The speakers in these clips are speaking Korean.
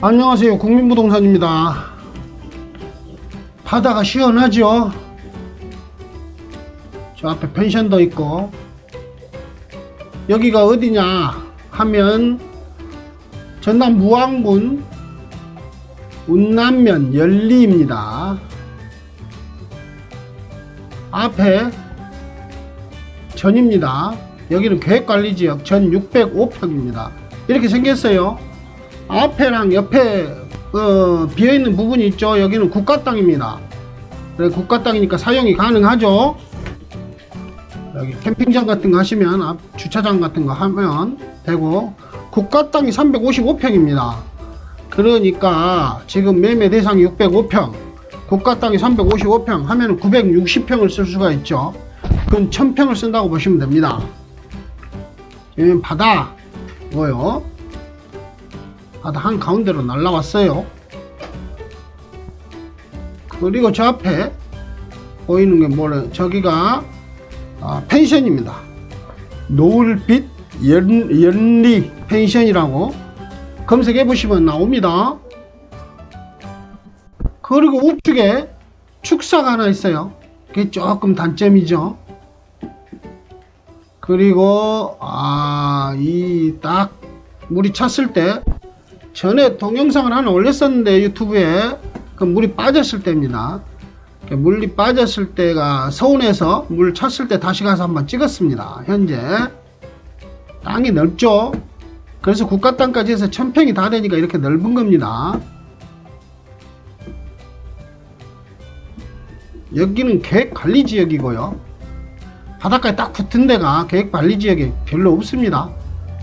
안녕하세요. 국민부동산입니다. 바다가 시원하죠? 저 앞에 펜션도 있고 여기가 어디냐 하면 전남 무안군 운남면 연리입니다. 앞에 전입니다. 여기는 계획관리지역 전 605평입니다. 이렇게 생겼어요. 앞에랑 옆에 어, 비어있는 부분이 있죠. 여기는 국가 땅입니다. 그래, 국가 땅이니까 사용이 가능하죠. 여기 캠핑장 같은 거 하시면 앞 주차장 같은 거 하면 되고 국가 땅이 355평입니다. 그러니까 지금 매매 대상이 605평, 국가 땅이 355평 하면 960평을 쓸 수가 있죠. 그건 1000평을 쓴다고 보시면 됩니다. 여기는 바다 뭐요? 바다 한 가운데로 날라왔어요. 그리고 저 앞에 보이는 게 뭐래? 저기가 아, 펜션입니다. 노을빛 연, 연리 펜션이라고 검색해 보시면 나옵니다. 그리고 우측에 축사가 하나 있어요. 그게 조금 단점이죠. 그리고 아, 이 딱 물이 찼을 때 전에 동영상을 하나 올렸었는데 유튜브에 그 물이 빠졌을 때입니다. 이렇게 물이 빠졌을 때가 서운해서 물 찼을 때 다시 가서 한번 찍었습니다. 현재 땅이 넓죠. 그래서 국가 땅까지 해서 천평이 다 되니까 이렇게 넓은 겁니다. 여기는 계획 관리 지역이고요. 바닷가에 딱 붙은 데가 계획관리지역이 별로 없습니다.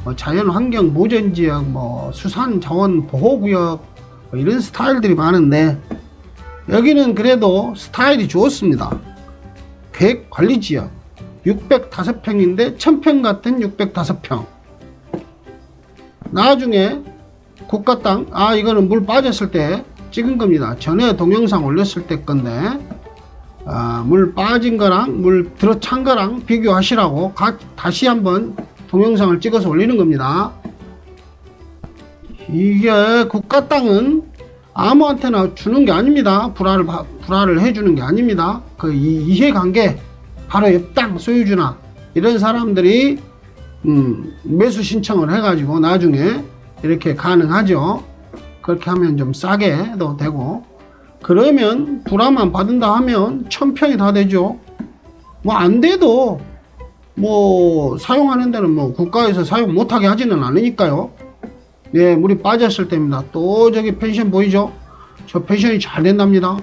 뭐 자연환경 보전지역, 뭐 수산자원보호구역 뭐 이런 스타일들이 많은데 여기는 그래도 스타일이 좋습니다. 계획관리지역 605평인데 1000평 같은 605평 나중에 국가 땅, 아 이거는 물 빠졌을 때 찍은 겁니다. 전에 동영상 올렸을 때 건데 아, 물 빠진 거랑 물 들어찬 거랑 비교하시라고 가- 다시 한번 동영상을 찍어서 올리는 겁니다. 이게 국가 땅은 아무한테나 주는 게 아닙니다. 불화를 바- 불화를 해주는 게 아닙니다. 그 이- 이해관계 바로 옆 땅 소유주나 이런 사람들이 음, 매수 신청을 해가지고 나중에 이렇게 가능하죠. 그렇게 하면 좀 싸게도 되고 그러면 불화만 받은다 하면 천평이 다 되죠. 뭐 안 돼도 뭐 사용하는 데는 뭐 국가에서 사용 못하게 하지는 않으니까요. 예, 물이 빠졌을 때입니다. 또 저기 펜션 보이죠? 저 펜션이 잘 된답니다.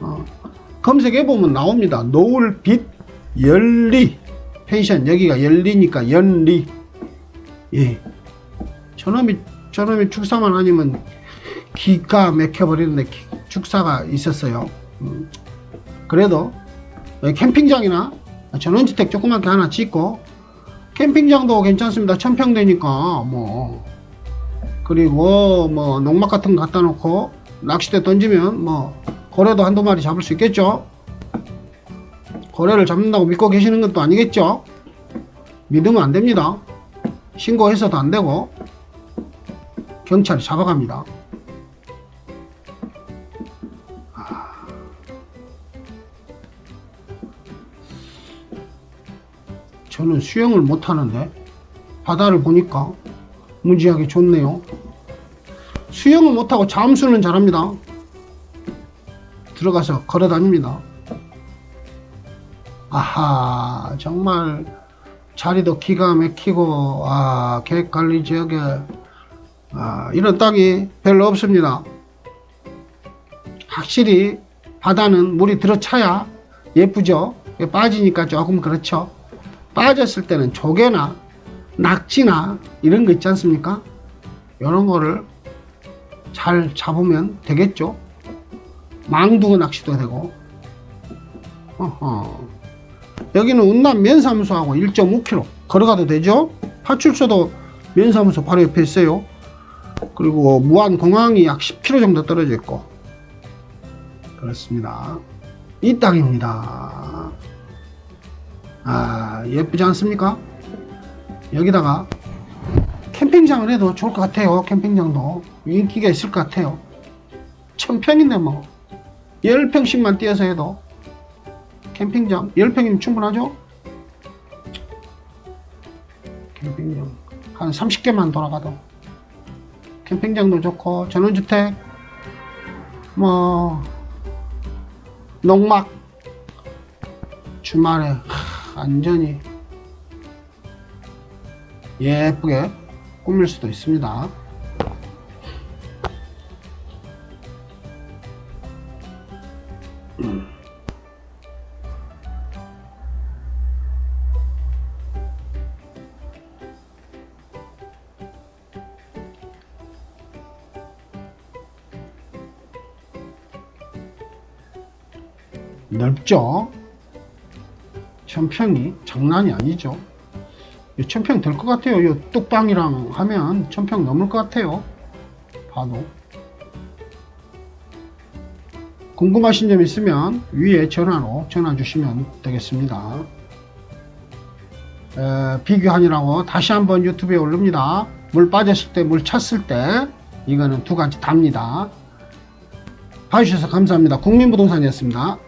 어, 검색해 보면 나옵니다. 노을빛 연리 펜션 여기가 연리니까 연리. 예, 저놈이 저놈이 축사만 아니면 기가 막혀 버리는데 축사가 있었어요. 음, 그래도 캠핑장이나 전원주택 조그맣게 하나 짓고 캠핑장도 괜찮습니다. 천평 되니까 뭐 그리고 뭐 농막 같은 거 갖다 놓고 낚싯대 던지면 뭐 고래도 한두 마리 잡을 수 있겠죠. 고래를 잡는다고 믿고 계시는 것도 아니겠죠. 믿으면 안 됩니다. 신고해서도 안 되고 경찰이 잡아갑니다. 저는 수영을 못 하는데 바다를 보니까 무지하게 좋네요. 수영을 못하고 잠수는 잘합니다. 들어가서 걸어 다닙니다. 아하, 정말 자리도 기가 막히고, 아, 계획관리 지역에, 아, 이런 땅이 별로 없습니다. 확실히 바다는 물이 들어차야 예쁘죠? 빠지니까 조금 그렇죠. 빠졌을 때는 조개나 낙지나 이런 거 있지 않습니까? 이런 거를 잘 잡으면 되겠죠. 망둥어 낚시도 되고. 어허. 여기는 운남 면사무소하고 1.5km 걸어가도 되죠. 파출소도 면사무소 바로 옆에 있어요. 그리고 무안 공항이 약 10km 정도 떨어져 있고 그렇습니다. 이 땅입니다. 아 예쁘지 않습니까? 여기다가 캠핑장을 해도 좋을 것 같아요. 캠핑장도 인기가 있을 것 같아요. 천평인데 뭐 10평씩만 띄어서 해도 캠핑장 10평이면 충분하죠? 캠핑장 한 30개만 돌아가도 캠핑장도 좋고 전원주택 뭐 농막 주말에 하, 완전히 예쁘게 꾸밀 수도 있습니다. 음. 넓죠? 천평이 장난이 아니죠. 이 천평 될 것 같아요. 이 뚝방이랑 하면 천평 넘을 것 같아요. 봐도. 궁금하신 점 있으면 위에 전화로 전화 주시면 되겠습니다. 에, 비교하느라고 다시 한번 유튜브에 올립니다. 물 빠졌을 때, 물 찼을 때, 이거는 두 가지 답니다. 봐주셔서 감사합니다. 국민부동산이었습니다.